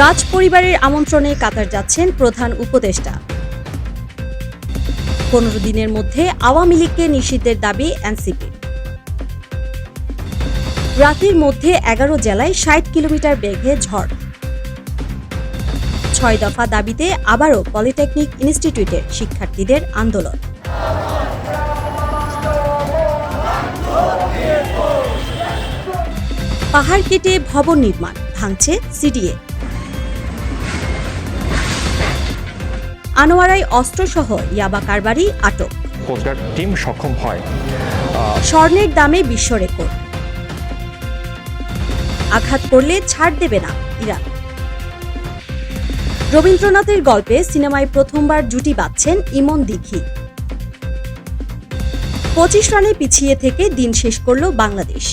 রাজ পরিবারের আমন্ত্রণে কাতার যাচ্ছেন প্রধান উপদেষ্টা। পনেরো দিনের মধ্যে আওয়ামী লীগকে নিষিদ্ধের দাবি এনসিপি। রাতের মধ্যে এগারো জেলায় ষাট কিলোমিটার বেগে ঝড়। ছয় দফা দাবিতে আবারও পলিটেকনিক ইনস্টিটিউটের শিক্ষার্থীদের আন্দোলন। পাহাড় কেটে ভবন নির্মাণ ভাঙছে সিডিএ। আনোয়ারায় অস্ত্রসহ ইয়াবা কারবারি আটক। কোস্টগার্ড টিম সক্ষম হয়। স্বর্ণের দামে বিশ্ব রেকর্ড। আঘাত করলে ছাড় দেবে না ইরান। রবীন্দ্রনাথের গল্পে সিনেমায় প্রথমবার জুটি বাঁধছেন ইমন দিঘি। পঁচিশ রানে পিছিয়ে থেকে দিন শেষ করল বাংলাদেশ।